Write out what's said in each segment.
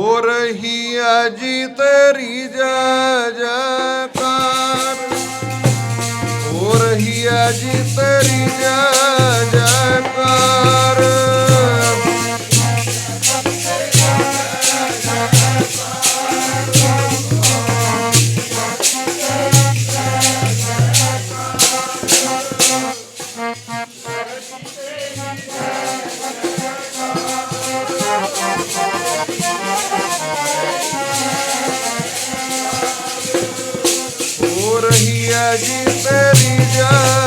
ਹੋ ਰਹੀ ਹੈ ਜੀ ਤੇਰੀ ਜੈ ਜੈਕਾਰ। ਹੋ ਰਹੀ ਹੈ ਤੇਰੀ ਜੈ ਜੈਕਾਰ। Yeah.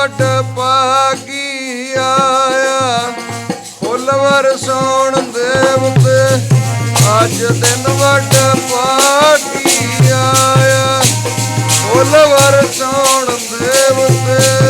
ਵੱਡ ਪਾਗੀ ਆਇਆ। ਫੁੱਲ ਵਰਸੋਣ ਦੇਵਤੇ ਅੱਜ ਦਿਨ ਵੱਡ ਪਾਗੀ ਆਇਆ। ਫੁੱਲ ਵਰਸੋਣ ਦੇਵਤੇ ਧੰਨ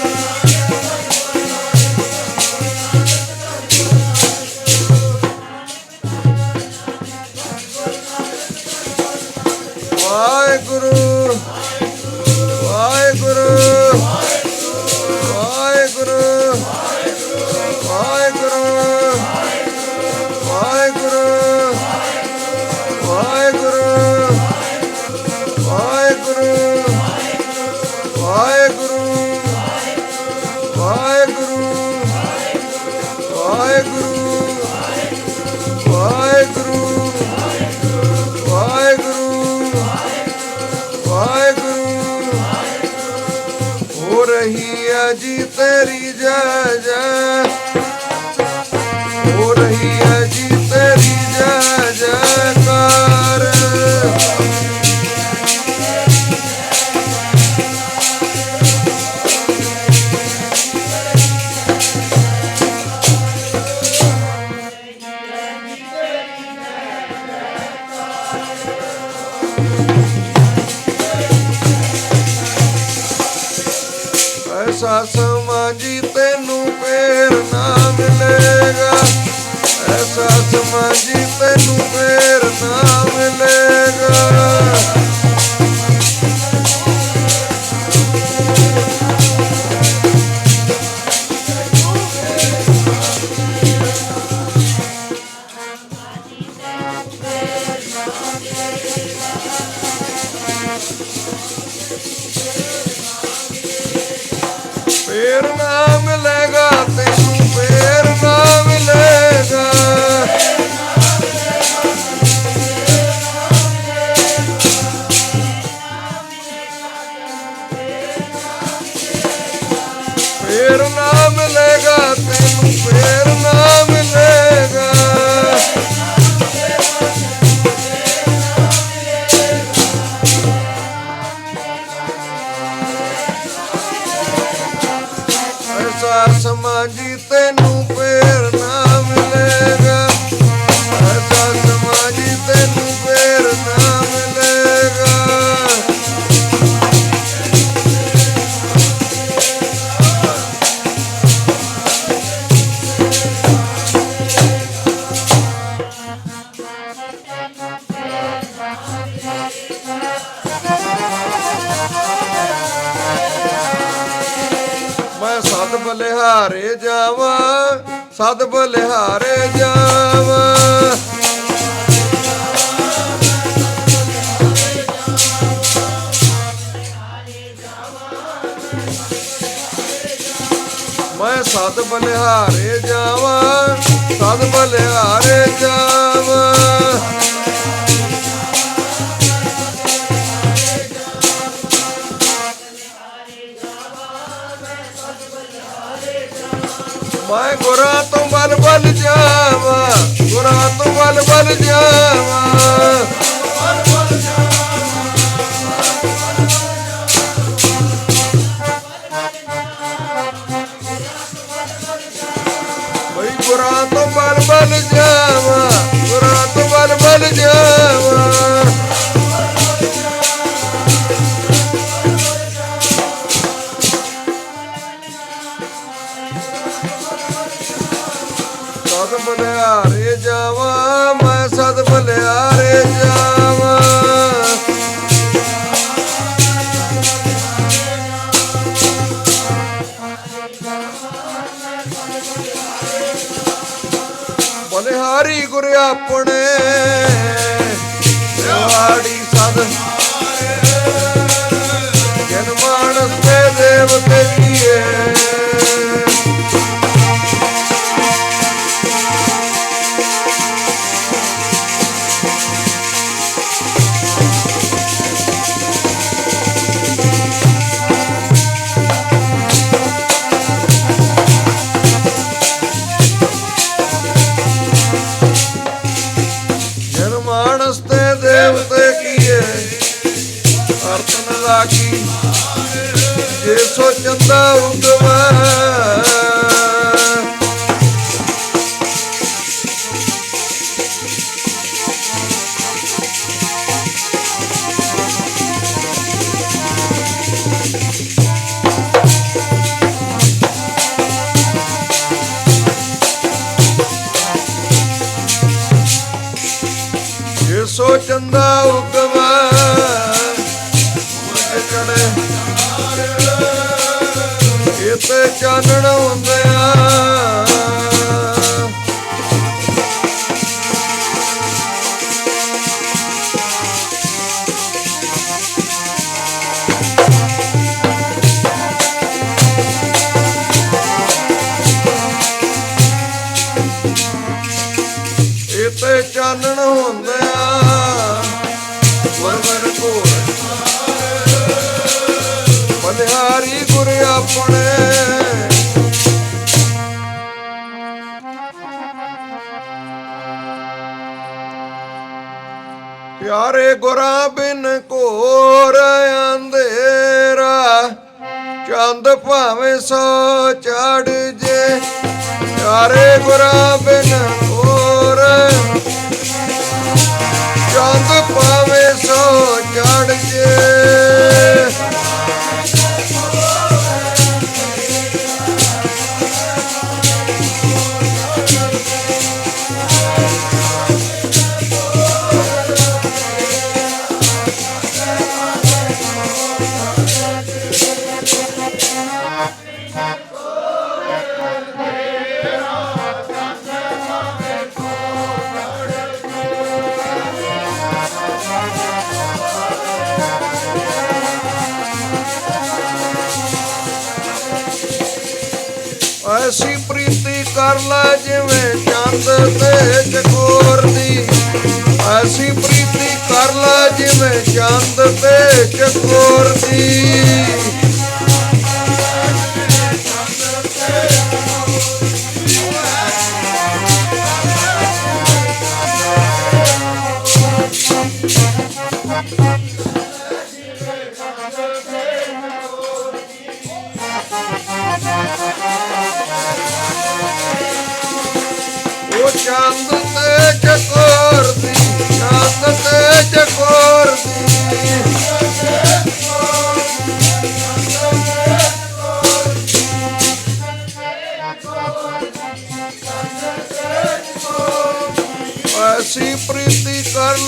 ਸਮਾਜੀ ਤੈਨੂੰ ਫੇਰ ਨਾ ਮਿਲੇਗਾ। ਐਸਾ ਸਮਾਜੀ ਬਲਿਹਾਰੇ ਜਾਵਾ ਸਦ ਬਲਿਹਾਰੇ ਜਾਵਾ। ਮੈਂ ਸਦ ਬਲਿਹਾਰੇ ਜਾਵਾਂ ਸਦ ਬਲਿਹਾਰੇ ਜਾਵਾਂ। ਮੈਂ ਗੁਰਾਂ ਤੋਂ ਬਲ ਬਲ ਜਾਵਾਂ, ਗੁਰਾਂ ਤੋਂ ਬਲ ਬਲ ਜਾਵਾਂ। ਗੁਰਾਂ ਤੋਂ ਬਲ ਬਲ ਜਾਵਾਂ, ਗੁਰਾਂ ਤੋਂ ਬਲ ਬਲ ਜਾਵਾਂ। ਬਲਿਹਾਰੀ ਗੁਰ ਆਪਣੇ। ਦਿਵਾੜੀ ਸਦ ਚਾਨਣ ਹੁੰਦਿਆ ਵਰਵਰ ਕੋਲ ਬਲਿਹਾਰੀ ਗੁਰ ਆਪਣੇ। ਪਿਆਰੇ ਗੁਰਾਂ ਬਿਨ ਕੋਰ ਅੰਧੇਰਾ, ਚੰਦ ਭਾਵੇਂ ਸੋ ਚੜ ਜੇ। ਪਿਆਰੇ ਗੁਰਾਂ ਬਿਨ ਘੋਰ ਚੰਦ ਭਾਵੇਂ ਸੋ ਚੜ ਜੇ। ਤੇ ਚਕੋਰ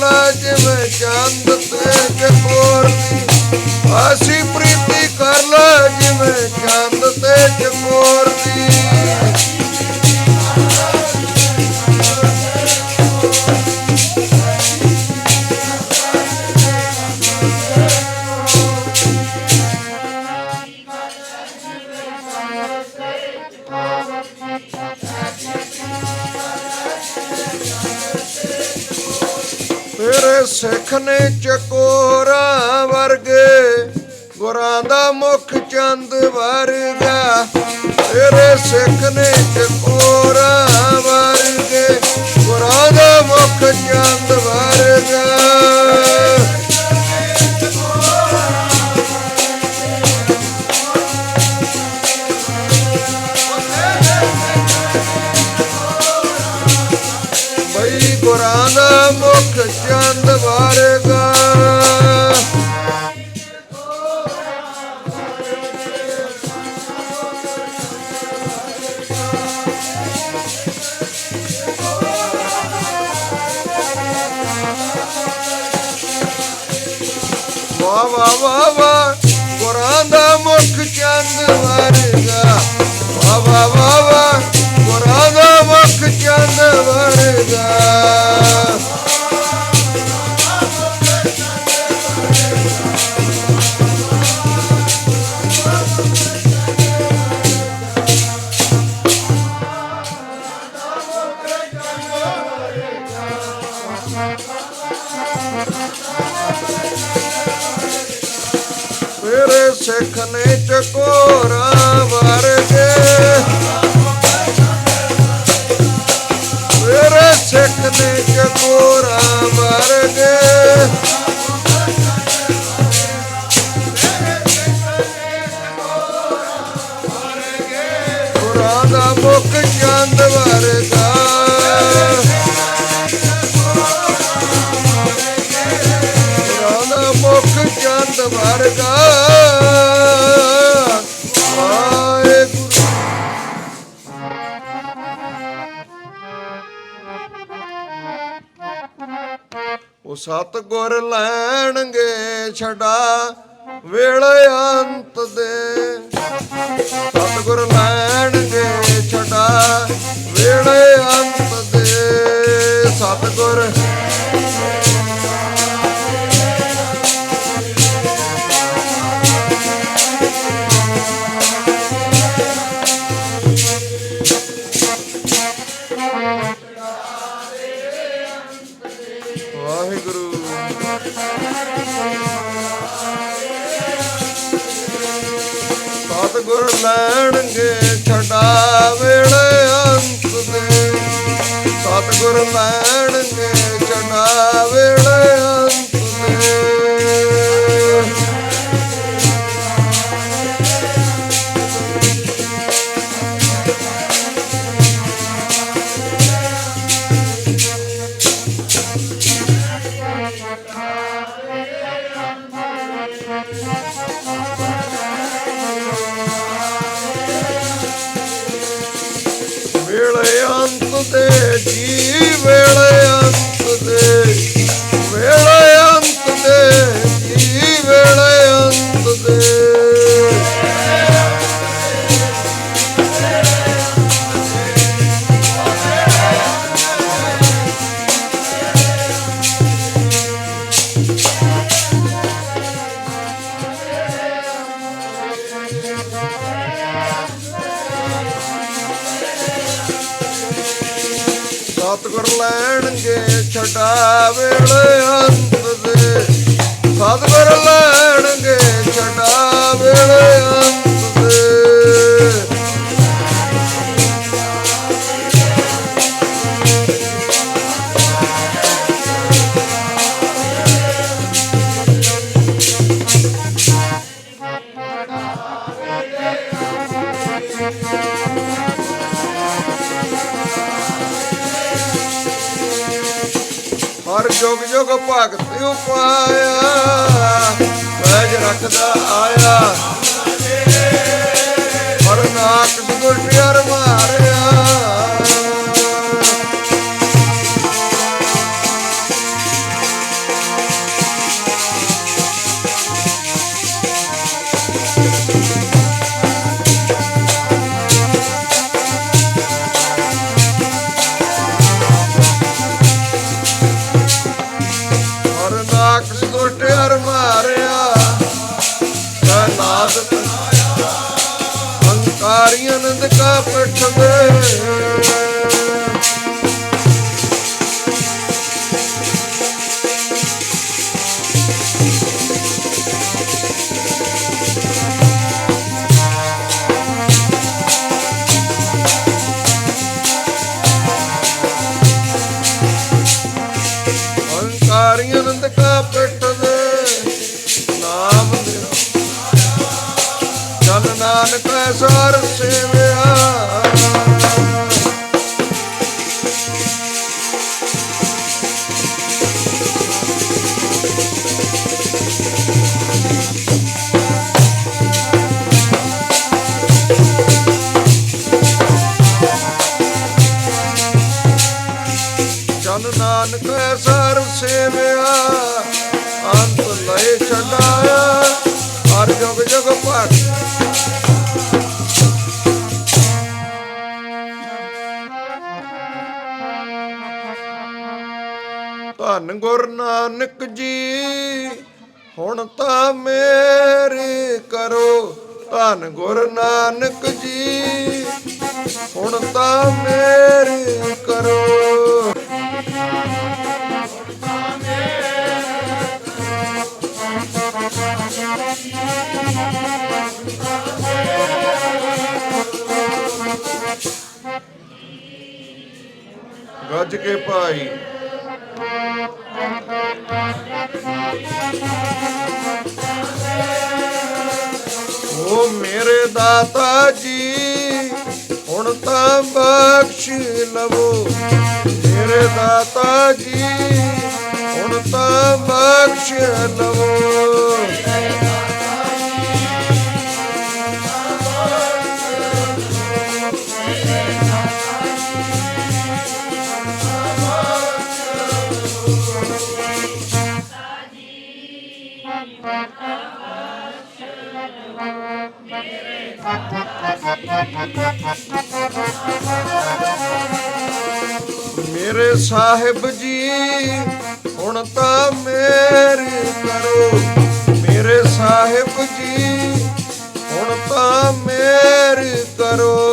love. ਤੇਰੇ ਸਿੱਖ ਨੇ ਚਕੋਰਾ ਵਰਗੇ, ਗੁਰਾਂ ਦਾ ਮੁਖ ਚੰਦ ਵਰਗਾ। ਤੇਰੇ ਸਿੱਖ ਨੇ ਚਕੋਰਾ ਵਰਗੇ, ਗੁਰਾਂ ਦਾ ਮੁਖ ਚੰਦ ਵਰਗਾ। ਬਈ ਗੁਰਾਂ ਦਾ ਮੁਖ ਚੰਦ ਵਰਗਾ ਵਾ ਤੇਰੇ ਸਿੱਖ ਨੇ ਚਕੋਰਾ ਵਰਗੇ। ਤੇਰੇ ਸਿੱਖ ਨੇ ਚਕੋਰਾ ਵਰਗੇ। ਦਾ ਮੁਖ ਚੰਦ ਸਤ ਗੁਰ ਲੈਣਗੇ ਛਡਾ ਵੇਲੇ ਅੰਤ ਦੇ। ਸਤ ਗੁਰ ਲੈਣਗੇ ਛਡਾ ਵੇਲੇ ਅੰਤ ਦੇ। ਸਤ ਗੁਰ ਸਤਿਗੁਰ ਲੈਣਗੇ ਛਡਾ ਵੇਲੇ ਅੰਤ ਦੇ। ਸਤਿਗੁਰ ਲੈਣਗੇ ਛਡਾ ਵੇਲੇ ਸਤਿਗੁਰ ਲੈਣਗੇ ਛਟਾ ਵੇਲੇ ਅੰਤ ਦੇ। ਸਤਿਗੁਰ ਭਗਤ ਉਪਾਇਆ ਵੈਜ ਰੱਖਦਾ ਆਇਆ। ਧੰਨ ਗੁਰ ਨਾਨਕ ਜੀ। ਹੁਣ ਤਾਂ ਮੇਰੀ ਕਰੋ ਧੰਨ ਗੁਰ ਨਾਨਕ ਜੀ। ਹੁਣ ਤਾਂ ਮੇਰੀ ਕਰੋ। ਗੱਜ ਕੇ ਭਾਈ। ਓ ਮੇਰੇ ਦਾਤਾ ਜੀ, ਹੁਣ ਤਾਂ ਬਖਸ਼ ਲਵੋ। ਮੇਰੇ ਦਾਤਾ ਜੀ, ਹੁਣ ਤਾਂ ਬਖਸ਼ ਲਵੋ। ਮੇਰੇ ਸਾਹਿਬ ਜੀ ਹੁਣ ਤਾਂ ਮੇਰੀ ਕਰੋ। ਮੇਰੇ ਸਾਹਿਬ ਜੀ ਹੁਣ ਤਾਂ ਮੇਰ ਕਰੋ।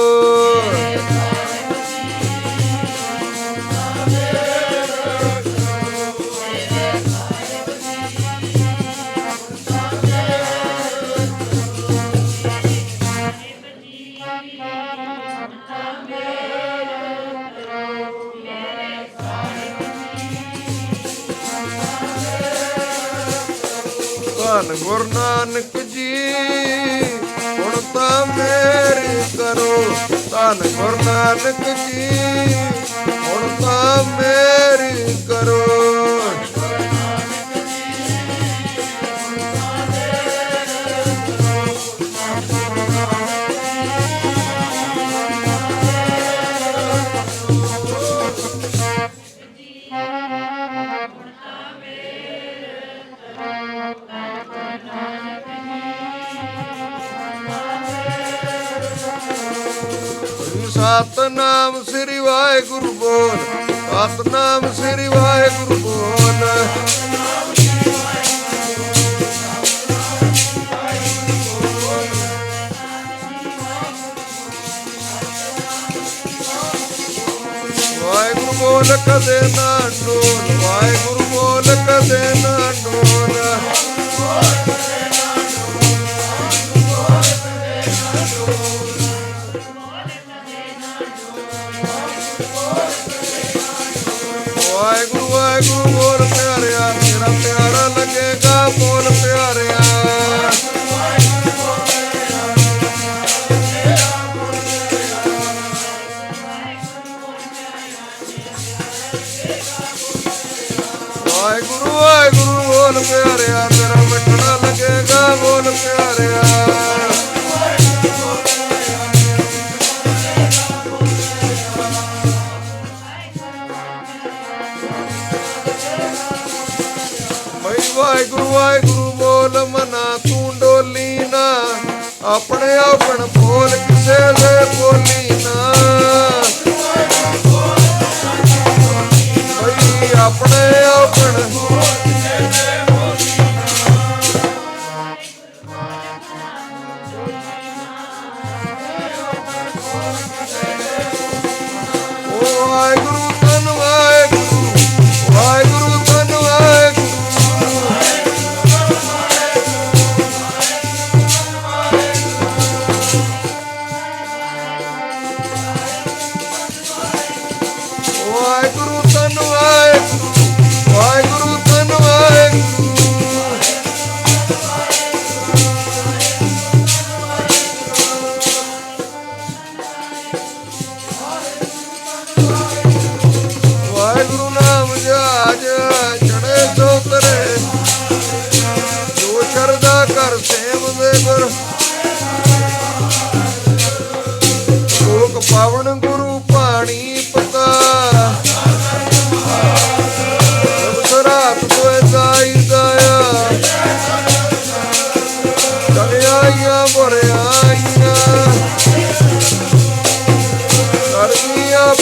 ਧੰਨ ਗੁਰੂ ਨਾਨਕ ਜੀ ਹੁਣ ਤਾਂ ਮੇਰੀ ਸਤਨਾਮ ਸ੍ਰੀ ਵਾਹਿਗੁਰੂ ਬੋਲ ਸਤਨਾਮ ਸ੍ਰੀ ਵਾਹਿਗੁਰੂ ਬੋਲ। ਵਾਹਿਗੁਰੂ ਬੋਲ ਕਦੇ ਨਾ ਡੋਲ, ਵਾਹਿਗੁਰੂ ਬੋਲ ਕਦੇ ਨਾ ਡੋਲ। ਵਾਹਿਗੁਰੂ ਵਾਹਿਗੁਰੂ।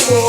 go.